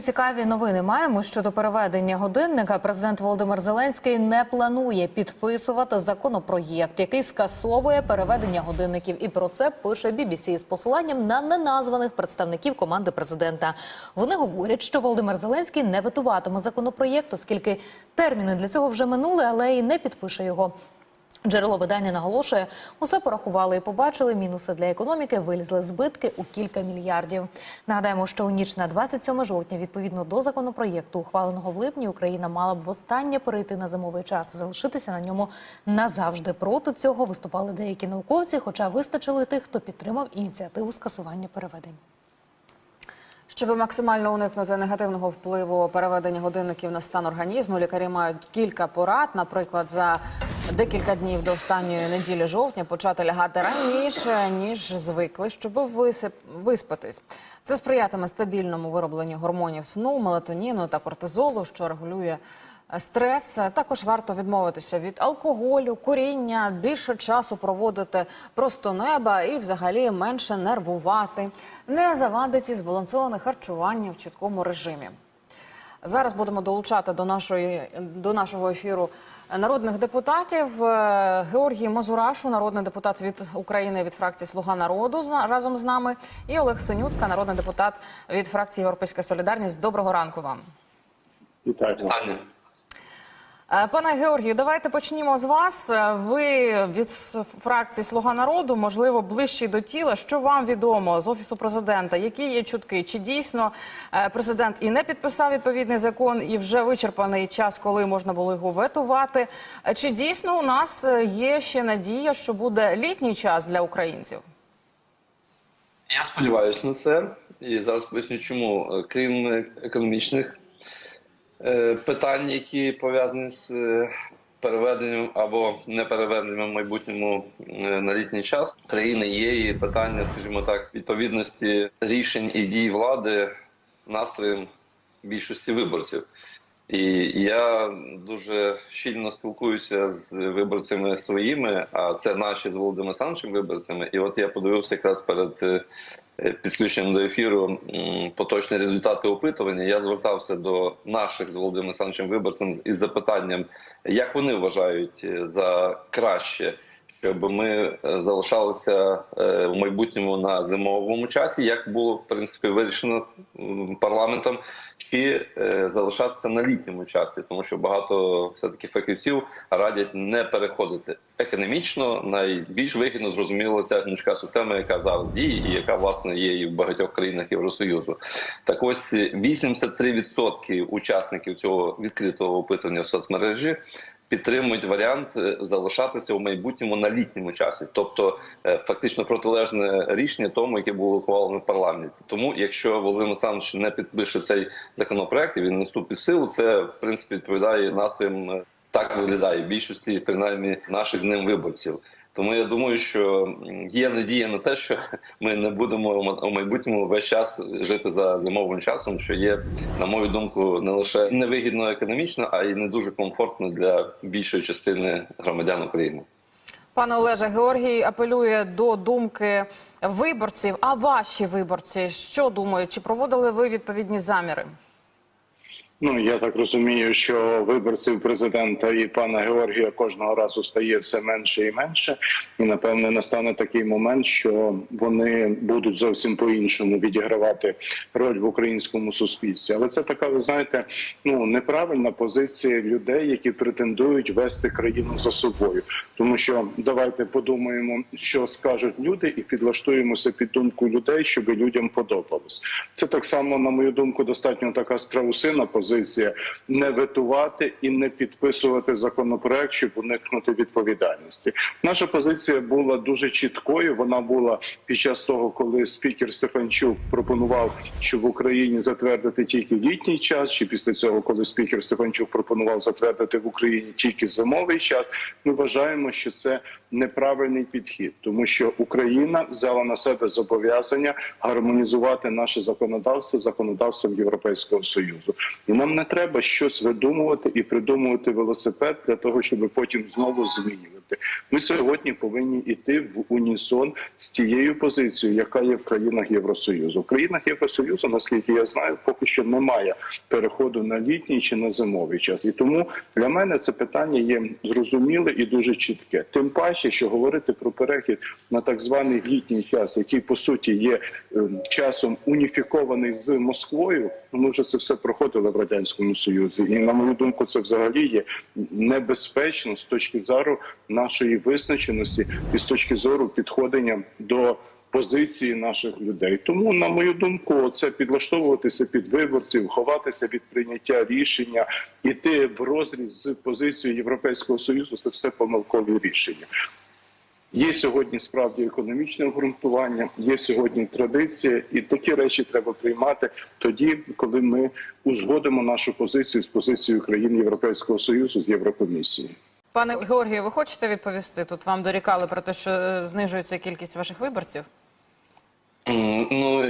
Цікаві новини маємо щодо переведення годинника. Президент Володимир Зеленський не планує підписувати законопроєкт, який скасовує переведення годинників. І про це пише BBC з посиланням на неназваних представників команди президента. Вони говорять, що Володимир Зеленський не ветуватиме законопроєкт, оскільки терміни для цього вже минули, але й не підпише його. Джерело видання наголошує, усе порахували і побачили мінуси для економіки, вилізли збитки у кілька мільярдів. Нагадаємо, що у ніч на 27 жовтня, відповідно до законопроєкту, ухваленого в липні, Україна мала б востаннє перейти на зимовий час, залишитися на ньому назавжди. Проти цього виступали деякі науковці, хоча вистачило й тих, хто підтримав ініціативу скасування переведень. Щоб максимально уникнути негативного впливу переведення годинників на стан організму, лікарі мають кілька порад, наприклад, за декілька днів до останньої неділі жовтня почати лягати раніше ніж звикли, щоб висип... виспатись. Це сприятиме стабільному виробленню гормонів сну, мелатоніну та кортизолу, що регулює е, стрес. Також варто відмовитися від алкоголю, куріння, більше часу проводити просто неба і, взагалі, менше нервувати. Не завадить і збалансоване харчування в чіткому режимі. Зараз будемо долучати до нашої до нашого ефіру народних депутатів. Е, Георгій Мазурашу, народний депутат від України від фракції Слуга народу разом з нами, і Олег Синютка, народний депутат від фракції Європейська Солідарність. Доброго ранку вам. Вітаю вас. Пане Георгію, давайте почнімо з вас. Е, Ви від фракції Слуга народу, можливо, ближчі до тіла. Що вам відомо з офісу президента? Які є чутки? Чи дійсно е, президент і не підписав відповідний закон, і вже вичерпаний час, коли можна було його ветувати? Е, Чи дійсно у нас е, є ще надія, що буде літній час для українців? Я сподіваюся на це. І зараз поясню, чому. Е, Крім е, економічних е, питань, які пов'язані з е, переведенням або непереведенням в майбутньому е, на літній час, країни є і питання, скажімо так, відповідності рішень і дій влади настроєм більшості виборців. І я дуже щільно спілкуюся з виборцями своїми, а це наші з Володимиром Олександровичем виборцями. І от я подивився якраз перед е, е, підключенням до ефіру поточні результати опитування. Я звертався до наших з Володимиром Олександровичем Виборцем із запитанням, як вони вважають е, за краще. Щоб ми е, залишалися е, в майбутньому на зимовому часі, як було в принципі вирішено парламентом, чи е, залишатися на літньому часі, тому що багато все таки фахівців радять не переходити економічно. Найбільш вигідно зрозуміло ця гнучка система, яка зараз діє, і яка власне є і в багатьох країнах Євросоюзу. Так ось е, 83% учасників цього відкритого опитування в соцмережі підтримують варіант е, залишатися у майбутньому на літньому часі, тобто е, фактично протилежне рішення тому, яке було ухвалено в парламенті. Тому, якщо Володимир Олександрович не підпише цей законопроект, і він не вступить в силу. Це в принципі відповідає настроям. е, Так виглядає більшості, принаймні наших з ним виборців. Тому я думаю, що є надія на те, що ми не будемо у майбутньому весь час жити за зимовим часом, що є, на мою думку, не лише невигідно економічно, а й не дуже комфортно для більшої частини громадян України. Пане Олеже, Георгій апелює до думки виборців. А ваші виборці що думають? Чи проводили ви відповідні заміри? Ну я так розумію, що виборців президента і пана Георгія кожного разу стає все менше і менше, і напевне настане такий момент, що вони будуть зовсім по-іншому відігравати роль в українському суспільстві. Але це така, ви знаєте, ну неправильна позиція людей, які претендують вести країну за собою. Тому що давайте подумаємо, що скажуть люди, і підлаштуємося під думку людей, щоб людям подобалось. Це так само, на мою думку, достатньо така страусина позиція не ветувати і не підписувати законопроект, щоб уникнути відповідальності. Наша позиція була дуже чіткою. Вона була під час того, коли спікер Стефанчук пропонував, щоб в Україні затвердити тільки літній час, чи після цього, коли спікер Стефанчук пропонував затвердити в Україні тільки зимовий час. Ми вважаємо, що це неправильний підхід, тому що Україна взяла на себе зобов'язання гармонізувати наше законодавство з законодавством Європейського союзу, і нам не треба щось видумувати і придумувати велосипед для того, щоб потім знову змінювати. Бути. Ми сьогодні повинні йти в унісон з тією позицією, яка є в країнах Євросоюзу. В країнах Євросоюзу, наскільки я знаю, поки що немає переходу на літній чи на зимовий час. І тому для мене це питання є зрозуміле і дуже чітке. Тим паче, що говорити про перехід на так званий літній час, який по суті є ем, часом уніфікований з Москвою. ну, Ми вже це все проходили в радянському союзі, і на мою думку, це взагалі є небезпечно з точки зору нашої визначеності і з точки зору підходення до. Позиції наших людей, тому на мою думку, це підлаштовуватися під виборців, ховатися від прийняття рішення, іти в розріз з позицією Європейського союзу. Це все помилкові рішення. Є сьогодні справді економічне обґрунтування, є сьогодні традиція, і такі речі треба приймати тоді, коли ми узгодимо нашу позицію з позицією країн Європейського союзу з Єврокомісією. Пане Георгію, ви хочете відповісти? Тут вам дорікали про те, що е, знижується кількість ваших виборців. Ну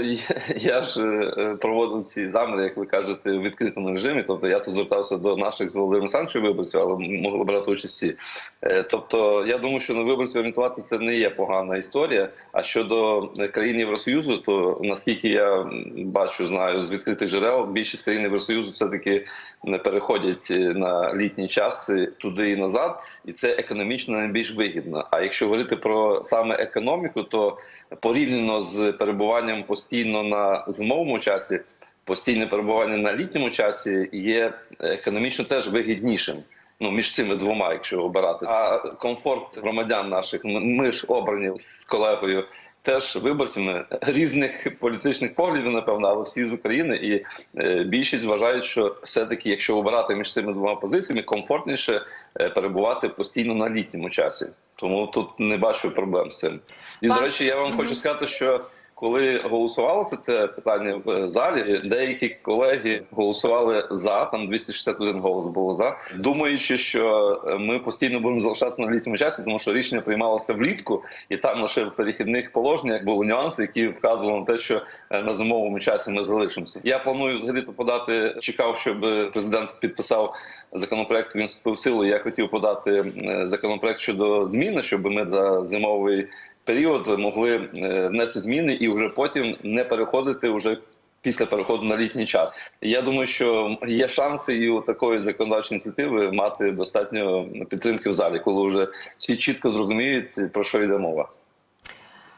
я, ж е, проводив ці заміри, як ви кажете, в відкритому режимі. Тобто я тут звертався до наших з Володимиром Олександровичем виборців, але могли брати участь всі. Е, Тобто, я думаю, що на виборців орієнтуватися це не є погана історія. А щодо країн Євросоюзу, то наскільки я бачу, знаю з відкритих джерел, більшість країн Євросоюзу все таки не переходять е, на літній час туди і назад, і це економічно найбільш вигідно. А якщо говорити про саме економіку, то порівняно з перебуванням постійно на зимовому часі, постійне перебування на літньому часі є економічно теж вигіднішим. Ну, між цими двома, якщо обирати. А комфорт громадян наших, ми ж обрані з колегою, теж виборцями різних політичних поглядів, напевно, але всі з України. І е, більшість вважають, що все-таки, якщо обирати між цими двома позиціями, комфортніше е, перебувати постійно на літньому часі. Тому тут не бачу проблем з цим. І Пан- до речі, я вам хочу сказати, що коли голосувалося це питання в залі, деякі колеги голосували за там 261 голос було за, думаючи, що ми постійно будемо залишатися на літньому часі, тому що рішення приймалося влітку, і там лише в перехідних положеннях були нюанси, які вказували на те, що е, на зимовому часі ми залишимося. Я планую взагалі то подати. Чекав, щоб президент підписав законопроект. Він вступив в силу. Я хотів подати е, законопроект щодо зміни, щоб ми за зимовий період могли е, внести зміни і вже потім не переходити вже. Після переходу на літній час я думаю, що є шанси і у такої законодавчої ініціативи мати достатньо підтримки в залі, коли вже всі чітко зрозуміють про що йде мова.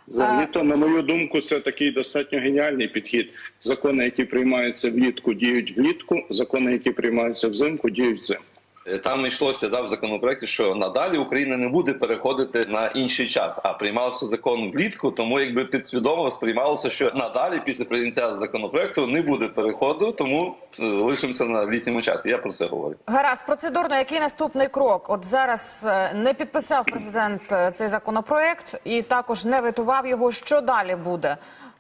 Взагалі, то, на мою думку, це такий достатньо геніальний підхід. Закони, які приймаються влітку, діють влітку. Закони, які приймаються взимку, діють взимку. Е, Там йшлося да, в законопроекті, що надалі Україна не буде переходити на інший час, а приймався закон влітку, тому якби підсвідомо сприймалося, що надалі після прийняття законопроекту не буде переходу, тому е, лишимося на літньому часі. Я про це говорю. Гаразд, процедурно, який наступний крок? От зараз е, не підписав президент цей законопроект і також не ветував його. Що далі буде?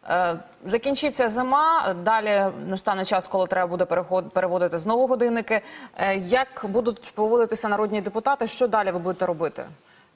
Е, Закінчиться зима, далі настане час, коли треба буде переводити знову годинники. Е, Як будуть поводитися народні депутати? Що далі ви будете робити?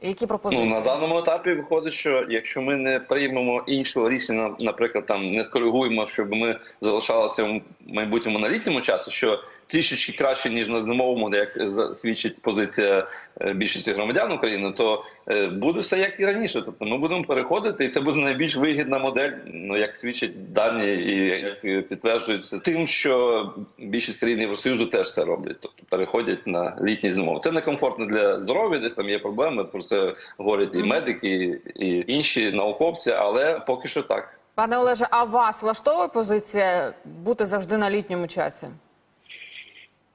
Які Які Ну на даному етапі виходить, що якщо ми не приймемо іншого рішення, наприклад, там не скоригуємо, щоб ми залишалися в майбутньому на літньому часі, що трішечки краще ніж на зимовому, як свідчить позиція е, більшості громадян України, то е, буде все як і раніше. Тобто ми будемо переходити, і це буде найбільш вигідна модель, ну як свідчать дані і як підтверджується тим, що більшість країн Євросоюзу теж це роблять, тобто переходять на літній зимовий. Це некомфортно для здоров'я, десь там є проблеми. Про це говорять і медики, і інші науковці, але поки що так. Пане Олеже, а вас влаштовує позиція бути завжди на літньому часі?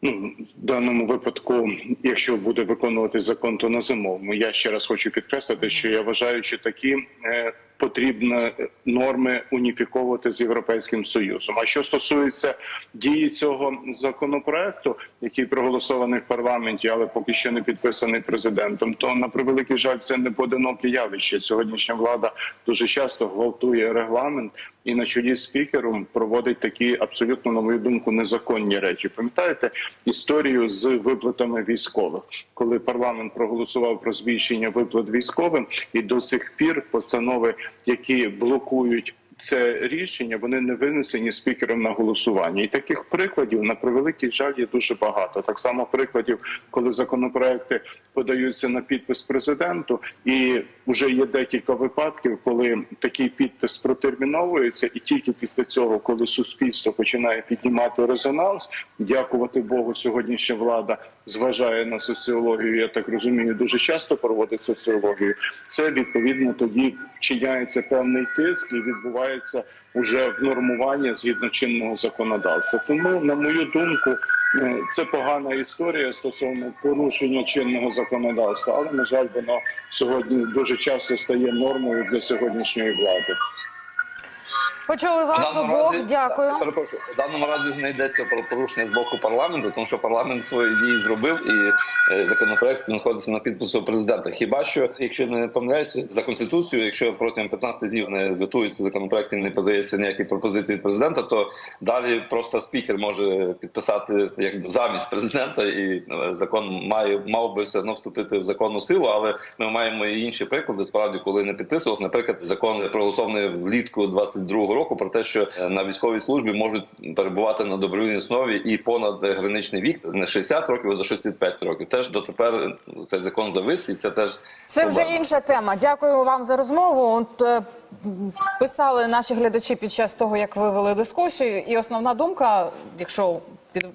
Ну, в даному випадку, якщо буде виконувати закон, то на зимовому. Я ще раз хочу підкреслити, що я вважаю, що такі е, потрібно норми уніфіковувати з європейським союзом. А що стосується дії цього законопроекту, який проголосований в парламенті, але поки що не підписаний президентом, то на превеликий жаль, це не поодиноке явище. Сьогоднішня влада дуже часто гвалтує регламент і на чолі з спікером проводить такі абсолютно, на мою думку, незаконні речі. Пам'ятаєте історію з виплатами військових, коли парламент проголосував про збільшення виплат військовим, і до сих пір постанови, які блокують. це рішення вони не винесені спікером на голосування. І таких прикладів на превеликий жаль є дуже багато. Так само прикладів, коли законопроекти подаються на підпис президенту, і вже є декілька випадків, коли такий підпис протерміновується, і тільки після цього, коли суспільство починає піднімати резонанс, дякувати Богу, сьогоднішня влада зважає на соціологію. Я так розумію, дуже часто проводить соціологію. Це відповідно тоді вчиняється певний тиск і відбувається уже внормування згідно чинного законодавства. Тому, на мою думку, е, це погана історія стосовно порушення чинного законодавства, але на жаль, воно сьогодні дуже часто стає нормою для сьогоднішньої влади. Почули вас обох. разі- Дякую. Перепрошую, в даному разі не йдеться про порушення з боку парламенту, тому що парламент свої дії зробив і е, законопроект знаходиться на підпису президента. Хіба що, якщо не помиляюся, за конституцією, якщо протягом 15 днів не готується законопроект і не подається ніякі пропозиції від президента, то далі просто спікер може підписати як замість президента, і е, закон має мав би все одно вступити в законну силу. Але ми маємо і інші приклади. Справді, коли не підписувався, наприклад, закон проголосований влітку 22-го року про те, що е, на військовій службі можуть перебувати на добровільній основі і понад граничний вік не 60 років, а до 65 років. Теж дотепер цей закон завис, і це теж Це вже проблема. інша тема. Дякую вам за розмову. От, е, писали наші глядачі під час того, як ви вели дискусію. І основна думка, якщо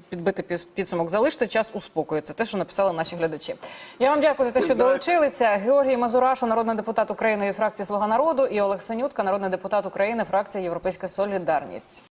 підбити підсумок, залиште час у спокою. Це те, що написали наші глядачі. Я вам дякую за те, що долучилися. Георгій Мазурашу, народний депутат України із фракції Слуга народу, і Олег Синютка, народний депутат України, фракція Європейська Солідарність.